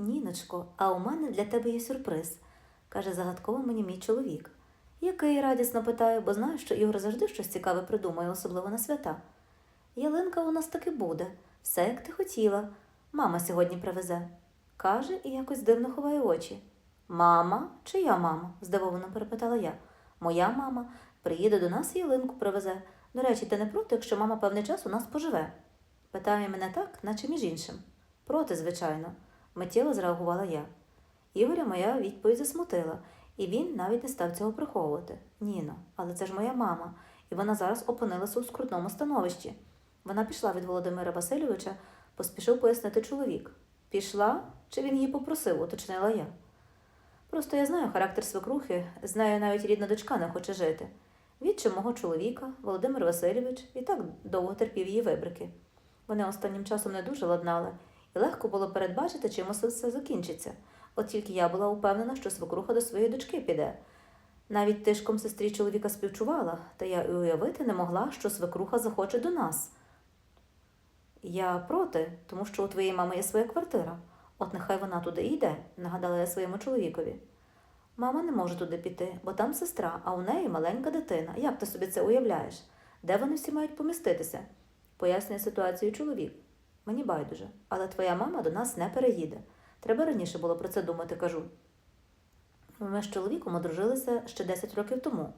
Ніночко, а у мене для тебе є сюрприз, каже загадково мені мій чоловік. Який радісно питаю, бо знаю, що Ігор завжди щось цікаве придумує, особливо на свята. Ялинка у нас таки буде, все як ти хотіла. Мама сьогодні привезе. Каже і якось дивно ховає очі. Мама, чия мама? здивовано перепитала я. Моя мама приїде до нас і ялинку привезе. До речі, ти не проти, якщо мама певний час у нас поживе? Питає мене так, наче між іншим. Проти, звичайно, миттєво зреагувала я. Ігоря моя відповідь засмутила, і він навіть не став цього приховувати. Ніно, але це ж моя мама, і вона зараз опинилася у скрутному становищі. Вона пішла від Володимира Васильовича, поспішив пояснити чоловік. Пішла чи він її попросив, уточнила я. Просто я знаю характер свекрухи, з нею навіть рідна дочка не хоче жити. Відчим мого чоловіка, Володимир Васильович, і так довго терпів її вибрики. Вони останнім часом не дуже ладнали, і легко було передбачити, чим усе все закінчиться. От тільки я була упевнена, що свекруха до своєї дочки піде. Навіть тишком сестрі чоловіка співчувала, та я і уявити не могла, що свекруха захоче до нас. Я проти, тому що у твоєї мами є своя квартира. От нехай вона туди йде, нагадала я своєму чоловікові. Мама не може туди піти, бо там сестра, а у неї маленька дитина. Як ти собі це уявляєш? Де вони всі мають поміститися? Пояснює ситуацію чоловік. Мені байдуже, але твоя мама до нас не переїде. Треба раніше було про це думати, кажу. Ми з чоловіком одружилися ще 10 років тому.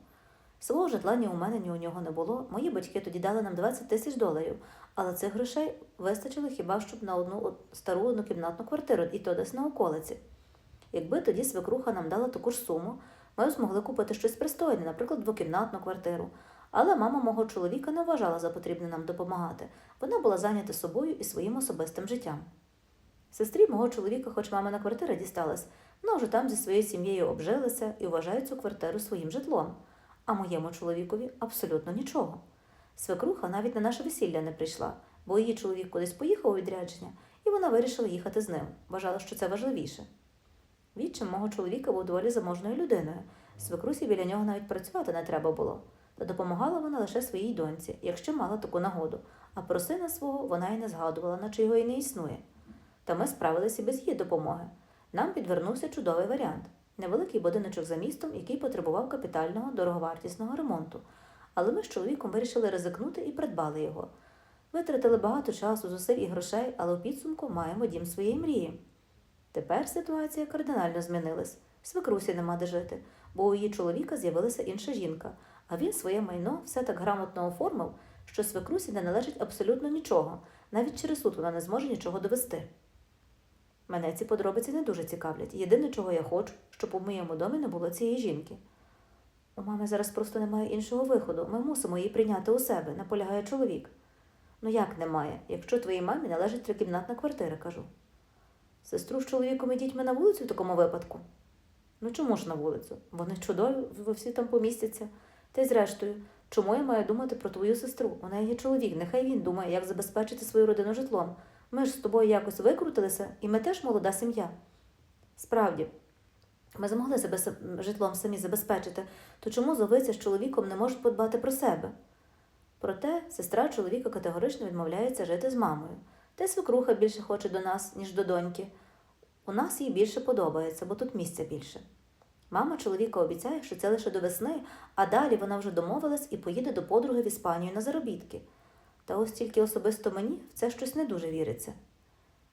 Свого житла ні у мене, ні у нього не було. Мої батьки тоді дали нам 20 тисяч доларів, але цих грошей вистачило хіба щоб на одну стару однокімнатну квартиру, і то десь на околиці. Якби тоді свекруха нам дала таку ж суму, ми б змогли купити щось пристойне, наприклад, двокімнатну квартиру. Але мама мого чоловіка не вважала за потрібне нам допомагати. Вона була зайнята собою і своїм особистим життям. Сестрі мого чоловіка, хоч мамина квартира дісталась, вона вже там зі своєю сім'єю обжилася і вважає цю квартиру своїм житлом. А моєму чоловікові абсолютно нічого. Свекруха навіть на наше весілля не прийшла, бо її чоловік кудись поїхав у відрядження, і вона вирішила їхати з ним. Вважала, що це важливіше. Відчим мого чоловіка був доволі заможною людиною. Свекрусі біля нього навіть працювати не треба було. Та допомагала вона лише своїй доньці, якщо мала таку нагоду, а про сина свого вона й не згадувала, наче його і не існує. Та ми справилися без її допомоги. Нам підвернувся чудовий варіант невеликий будиночок за містом, який потребував капітального дороговартісного ремонту. Але ми з чоловіком вирішили ризикнути і придбали його. Витратили багато часу, зусиль і грошей, але у підсумку маємо дім своєї мрії. Тепер ситуація кардинально змінилась. Свекрусі нема де жити, бо у її чоловіка з'явилася інша жінка, а він своє майно все так грамотно оформив, що свекрусі не належить абсолютно нічого, навіть через суд вона не зможе нічого довести. Мене ці подробиці не дуже цікавлять. Єдине, чого я хочу, щоб у моєму домі не було цієї жінки. У мами зараз просто немає іншого виходу. Ми мусимо її прийняти у себе, наполягає чоловік. Ну як немає, якщо твоїй мамі належить трикімнатна квартира, кажу. Сестру з чоловіком і дітьми на вулицю в такому випадку? Ну чому ж на вулицю? Вони чудові, ви всі там помістяться. Та й зрештою, чому я маю думати про твою сестру? У неї є чоловік, нехай він думає, як забезпечити свою родину житлом. Ми ж з тобою якось викрутилися, і ми теж молода сім'я. Справді, ми змогли себе житлом самі забезпечити, то чому зовиця з чоловіком не можуть подбати про себе? Проте сестра чоловіка категорично відмовляється жити з мамою. Та свекруха більше хоче до нас, ніж до доньки. У нас їй більше подобається, бо тут місця більше. Мама чоловіка обіцяє, що це лише до весни, а далі вона вже домовилась і поїде до подруги в Іспанію на заробітки. Та ось тільки особисто мені в це щось не дуже віриться.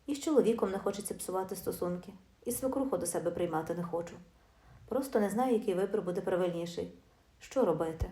І з чоловіком не хочеться псувати стосунки, і свекруху до себе приймати не хочу. Просто не знаю, який вибір буде правильніший. Що робити?